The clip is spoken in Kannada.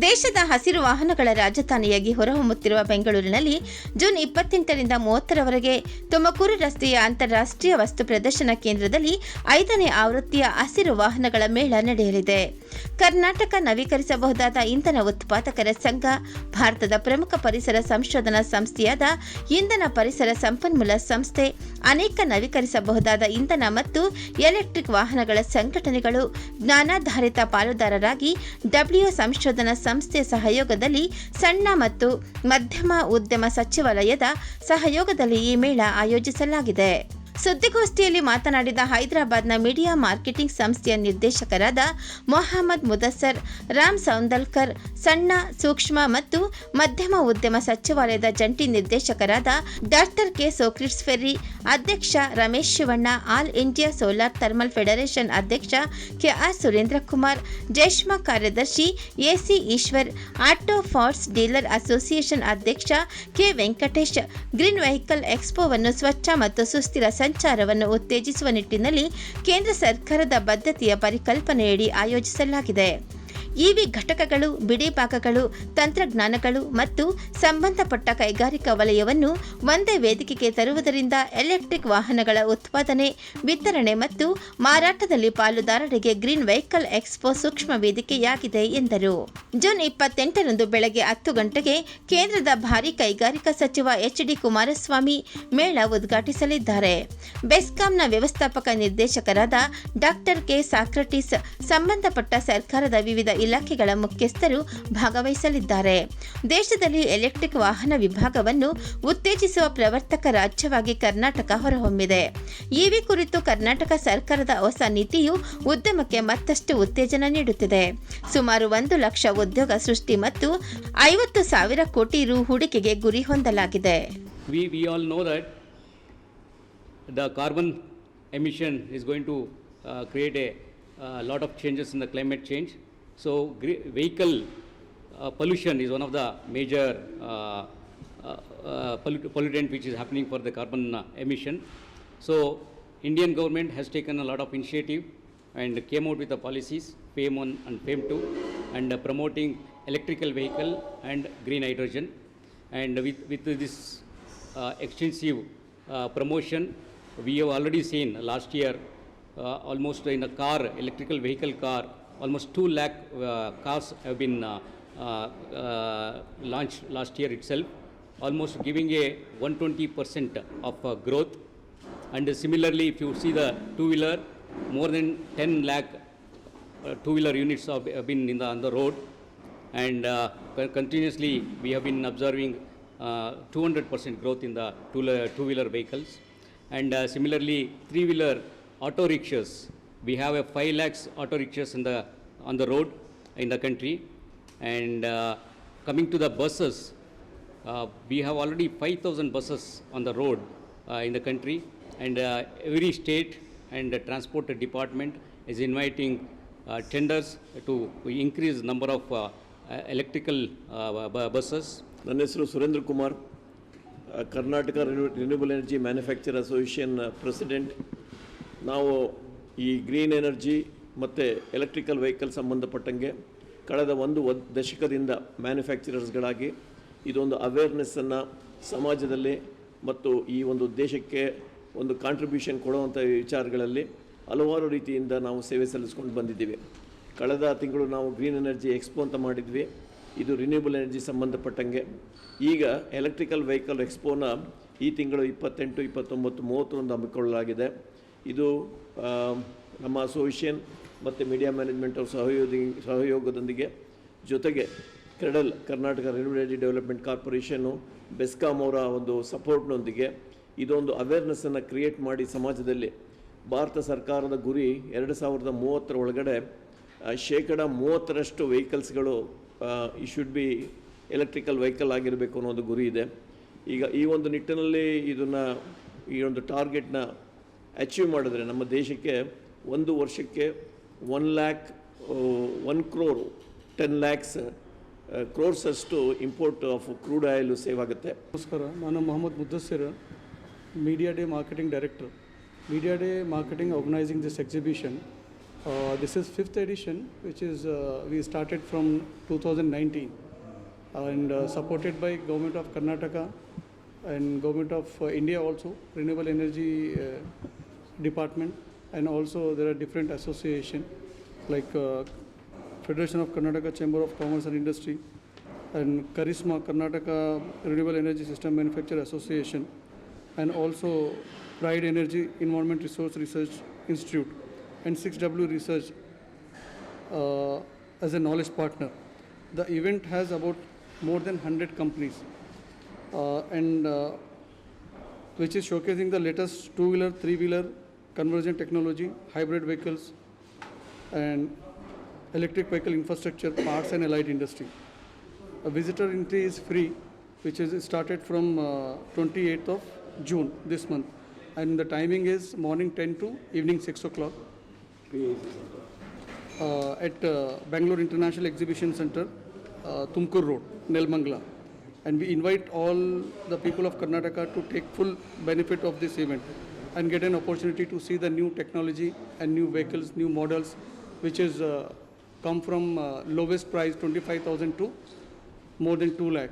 ದೇಶದ ಹಸಿರು ವಾಹನಗಳ ರಾಜಧಾನಿಯಾಗಿ ಹೊರಹೊಮ್ಮುತ್ತಿರುವ ಬೆಂಗಳೂರಿನಲ್ಲಿ ಜೂನ್ ಇಪ್ಪತ್ತೆಂಟರಿಂದ ಮೂವತ್ತರವರೆಗೆ ತುಮಕೂರು ರಸ್ತೆಯ ಅಂತಾರಾಷ್ಟ್ರೀಯ ವಸ್ತು ಪ್ರದರ್ಶನ ಕೇಂದ್ರದಲ್ಲಿ ಐದನೇ ಆವೃತ್ತಿಯ ಹಸಿರು ವಾಹನಗಳ ಮೇಳ ನಡೆಯಲಿದೆ. ಕರ್ನಾಟಕ ನವೀಕರಿಸಬಹುದಾದ ಇಂಧನ ಉತ್ಪಾದಕರ ಸಂಘ, ಭಾರತದ ಪ್ರಮುಖ ಪರಿಸರ ಸಂಶೋಧನಾ ಸಂಸ್ಥೆಯಾದ ಇಂಧನ ಪರಿಸರ ಸಂಪನ್ಮೂಲ ಸಂಸ್ಥೆ, ಅನೇಕ ನವೀಕರಿಸಬಹುದಾದ ಇಂಧನ ಮತ್ತು ಎಲೆಕ್ಟ್ರಿಕ್ ವಾಹನಗಳ ಸಂಘಟನೆಗಳು ಜ್ಞಾನಾಧಾರಿತ ಪಾಲುದಾರರಾಗಿ ಡಬ್ಲ್ಯೂ ಸಂಶೋಧನಾ ಸಂಸ್ಥೆ ಸಹಯೋಗದಲ್ಲಿ ಸಣ್ಣ ಮತ್ತು ಮಧ್ಯಮ ಉದ್ಯಮ ಸಚಿವಾಲಯದ ಸಹಯೋಗದಲ್ಲಿ ಈ ಮೇಳ ಆಯೋಜಿಸಲಾಗಿದೆ. ಸುದ್ದಿಗೋಷ್ಠಿಯಲ್ಲಿ ಮಾತನಾಡಿದ ಹೈದರಾಬಾದ್ನ ಮೀಡಿಯಾ ಮಾರ್ಕೆಟಿಂಗ್ ಸಂಸ್ಥೆಯ ನಿರ್ದೇಶಕರಾದ ಮೊಹಮ್ಮದ್ ಮುದಸ್ಸರ್, ರಾಮ್ ಸೌಂದಲ್ಕರ್, ಸಣ್ಣ, ಸೂಕ್ಷ್ಮ ಮತ್ತು ಮಧ್ಯಮ ಉದ್ಯಮ ಸಚಿವಾಲಯದ ಜಂಟಿ ನಿರ್ದೇಶಕರಾದ ಡಾಕ್ಟರ್ ಕೆ ಸೋಕ್ರಿಟ್ಸ್ ಫೆರ್ರಿ ಅಧ್ಯಕ್ಷ Ramesh Shivanna, all India solar thermal federation ಅಧ್ಯಕ್ಷ ಕೆಆರ್ ಸುರೇಂದ್ರ ಕುಮಾರ್ ಜೈಷ್ಮಾ ಕಾರ್ಯದರ್ಶಿ A C Eshwar, auto parts dealer association ಅಧ್ಯಕ್ಷ ಕೆ ವೆಂಕಟೇಶ್, ಗ್ರೀನ್ ವೆಹಿಕಲ್ ಎಕ್ಸ್ಪೋವನ್ನು ಸ್ವಚ್ಛ ಮತ್ತು ಸುಸ್ಥಿರ ಸಂಚಾರವನ್ನು ಉತ್ತೇಜಿಸುವ ನಿಟ್ಟಿನಲ್ಲಿ ಕೇಂದ್ರ ಸರ್ಕಾರದ ಬದ್ಧತೆಯ ಪರಿಕಲ್ಪನೆಯಡಿ ಆಯೋಜಿಸಲಾಗಿದೆ. ಇವಿ ಘಟಕಗಳು ಬಿಡಿ ಭಾಗಗಳು ತಂತ್ರಜ್ಞಾನಗಳು ಮತ್ತು ಸಂಬಂಧಪಟ್ಟ ಕೈಗಾರಿಕಾ ವಲಯವನ್ನು ಒಂದೇ ವೇದಿಕೆಗೆ ತರುವುದರಿಂದ ಎಲೆಕ್ಟ್ರಿಕ್ ವಾಹನಗಳ ಉತ್ಪಾದನೆ, ವಿತರಣೆ ಮತ್ತು ಮಾರಾಟದಲ್ಲಿ ಪಾಲುದಾರರಿಗೆ ಗ್ರೀನ್ ವೆಹಿಕಲ್ ಎಕ್ಸ್ಪೋ ಸೂಕ್ಷ್ಮ ವೇದಿಕೆಯಾಗಿದೆ ಎಂದರು. ಜೂನ್ ಇಪ್ಪತ್ತೆಂಟರಂದು ಬೆಳಗ್ಗೆ ಹತ್ತು ಗಂಟೆಗೆ ಕೇಂದ್ರದ ಭಾರಿ ಕೈಗಾರಿಕಾ ಸಚಿವ ಎಚ್ ಡಿ ಕುಮಾರಸ್ವಾಮಿ ಮೇಳ ಉದ್ಘಾಟಿಸಲಿದ್ದಾರೆ. ಬೆಸ್ಕಾಂನ ವ್ಯವಸ್ಥಾಪಕ ನಿರ್ದೇಶಕರಾದ ಡಾಕ್ಟರ್ ಕೆ. ಸಾಕ್ರಟಿಸ್, ಸಂಬಂಧಪಟ್ಟ ಸರ್ಕಾರದ ವಿವಿಧ ಇಲಾಖೆಗಳ ಮುಖ್ಯಸ್ಥರು ಭಾಗವಹಿಸಲಿದ್ದಾರೆ. ದೇಶದಲ್ಲಿ ಎಲೆಕ್ಟ್ರಿಕ್ ವಾಹನ ವಿಭಾಗವನ್ನು ಉತ್ತೇಜಿಸುವ ಪ್ರವರ್ತಕ ರಾಜ್ಯವಾಗಿ ಕರ್ನಾಟಕ ಹೊರಹೊಮ್ಮಿದೆ. ಇವಿ ಕುರಿತು ಕರ್ನಾಟಕ ಸರ್ಕಾರದ ಹೊಸ ನೀತಿಯು ಉದ್ಯಮಕ್ಕೆ ಮತ್ತಷ್ಟು ಉತ್ತೇಜನ ನೀಡುತ್ತಿದೆ. ಸುಮಾರು ಒಂದು ಲಕ್ಷ ಉದ್ಯೋಗ ಸೃಷ್ಟಿ ಮತ್ತು ಐವತ್ತು ಸಾವಿರ ಕೋಟಿ ರು ಹೂಡಿಕೆಗೆ ಗುರಿ ಹೊಂದಲಾಗಿದೆ. We, all know that the carbon emission is going to uh, create a uh, lot of changes in the climate change. So, vehicle uh, pollution is one of the major uh, uh, uh, pollutant which is happening for the carbon uh, emission. So, Indian government has taken a lot of initiative and came out with the policies, FAME 1 and FAME 2, and uh, promoting electrical vehicle and green hydrogen. And with, with this extensive promotion, we have already seen last year almost in a car, electrical vehicle car, almost 2 lakh uh, cars have been uh, uh, launched last year itself, almost giving a 120% of growth. And similarly, if you see the two-wheeler, more than 10 lakh two-wheeler units have been in the, on the road. And continuously, we have been observing uh, 200% growth in the two-wheeler vehicles. And similarly, three-wheeler auto rickshaws, we have a 5 lakhs auto rickshaws in the, on the road in the country. And uh, coming to the buses, uh, we have already 5,000 buses on the road uh, in the country, and uh, every state and the transport department is inviting uh, tenders to increase number of uh, uh, electrical uh, bu- buses. ನನ್ನ ಹೆಸರು ಸುರೇಂದ್ರ ಕುಮಾರ್ ಆ, Karnataka renewable energy manufacture association president ನಾವು ಈ ಗ್ರೀನ್ ಎನರ್ಜಿ ಮತ್ತು ಎಲೆಕ್ಟ್ರಿಕಲ್ ವೆಹಿಕಲ್ ಸಂಬಂಧಪಟ್ಟಂಗೆ ಕಳೆದ ಒಂದು ದಶಕದಿಂದ ಮ್ಯಾನುಫ್ಯಾಕ್ಚರರ್ಸ್ಗಳಾಗಿ ಇದೊಂದು ಅವೇರ್ನೆಸ್ಸನ್ನು ಸಮಾಜದಲ್ಲಿ ಮತ್ತು ಈ ಒಂದು ದೇಶಕ್ಕೆ ಒಂದು ಕಾಂಟ್ರಿಬ್ಯೂಷನ್ ಕೊಡುವಂಥ ವಿಚಾರಗಳಲ್ಲಿ ಹಲವಾರು ರೀತಿಯಿಂದ ನಾವು ಸೇವೆ ಸಲ್ಲಿಸ್ಕೊಂಡು ಬಂದಿದ್ದೀವಿ. ಕಳೆದ ತಿಂಗಳು ನಾವು ಗ್ರೀನ್ ಎನರ್ಜಿ ಎಕ್ಸ್ಪೋ ಅಂತ ಮಾಡಿದ್ವಿ. ಇದು ರಿನ್ಯೂಬಲ್ ಎನರ್ಜಿ ಸಂಬಂಧಪಟ್ಟಂಗೆ. ಈಗ ಎಲೆಕ್ಟ್ರಿಕಲ್ ವೆಹಿಕಲ್ ಎಕ್ಸ್ಪೋನ ಈ ತಿಂಗಳು ಇಪ್ಪತ್ತೆಂಟು, ಇಪ್ಪತ್ತೊಂಬತ್ತು ಮೂವತ್ತರಂದು ಹಮ್ಮಿಕೊಳ್ಳಲಾಗಿದೆ. ಇದು ನಮ್ಮ ಅಸೋಸಿಯೇಷನ್ ಮತ್ತು ಮೀಡಿಯಾ ಮ್ಯಾನೇಜ್ಮೆಂಟ್ ಅವ್ರ ಸಹಯೋಗಿ, ಸಹಯೋಗದೊಂದಿಗೆ ಜೊತೆಗೆ ಕ್ರೆಡಲ್ ಕರ್ನಾಟಕ ಎನರ್ಜಿ ಡೆವಲಪ್ಮೆಂಟ್ ಕಾರ್ಪೊರೇಷನ್ನು ಬೆಸ್ಕಾಮ್ ಅವರ ಒಂದು ಸಪೋರ್ಟ್ನೊಂದಿಗೆ ಇದೊಂದು ಅವೇರ್ನೆಸ್ಸನ್ನು ಕ್ರಿಯೇಟ್ ಮಾಡಿ ಸಮಾಜದಲ್ಲಿ ಭಾರತ ಸರ್ಕಾರದ ಗುರಿ ಎರಡು ಸಾವಿರದ ಮೂವತ್ತರ ಒಳಗಡೆ ಶೇಕಡ ಮೂವತ್ತರಷ್ಟು ವೆಹಿಕಲ್ಸ್ಗಳು ಈ ಶುಡ್ ಬಿ ಎಲೆಕ್ಟ್ರಿಕಲ್ ವೆಹಿಕಲ್ ಆಗಿರಬೇಕು ಅನ್ನೋ ಒಂದು ಗುರಿ ಇದೆ. ಈಗ ಈ ಒಂದು ನಿಟ್ಟಿನಲ್ಲಿ ಇದನ್ನು, ಈ ಒಂದು ಟಾರ್ಗೆಟ್ನ ಅಚೀವ್ ಮಾಡಿದ್ರೆ ನಮ್ಮ ದೇಶಕ್ಕೆ ಒಂದು ವರ್ಷಕ್ಕೆ one lakh one crore ten lakhs crores ಅಷ್ಟು import of crude oil save ಆಗುತ್ತೆ. ನಮಸ್ಕಾರ ನಾನು Mohammed Muddassir Media Day Marketing director Media Day Marketing organising this exhibition this is fifth edition which which is, uh, we started from 2019 and uh, supported by Government of Karnataka and Government of uh, India energy Department. And also there are different association like uh, Federation of Karnataka Chamber of Commerce and Industry and Charisma Karnataka Renewable Energy System Manufacturer Association and also Pride Energy Environment Resource Research Institute and 6W Research uh, as a knowledge partner. The event has about more than 100 companies uh, and uh, which is showcasing the latest two-wheeler, three-wheeler conversion technology, hybrid vehicles and electric vehicle infrastructure, parts and allied industry. A visitor entry is free, which is started from uh, 28th of June this month. And the timing is morning 10 to evening 6 o'clock uh, at uh, Bangalore International Exhibition Center, uh, Tumkur Road, Nelmangla. And we invite all the people of Karnataka to take full benefit of this event and get an opportunity to see the new technology and new vehicles, new models, which is uh, come from uh, lowest price 25,000 to more than 2 lakh.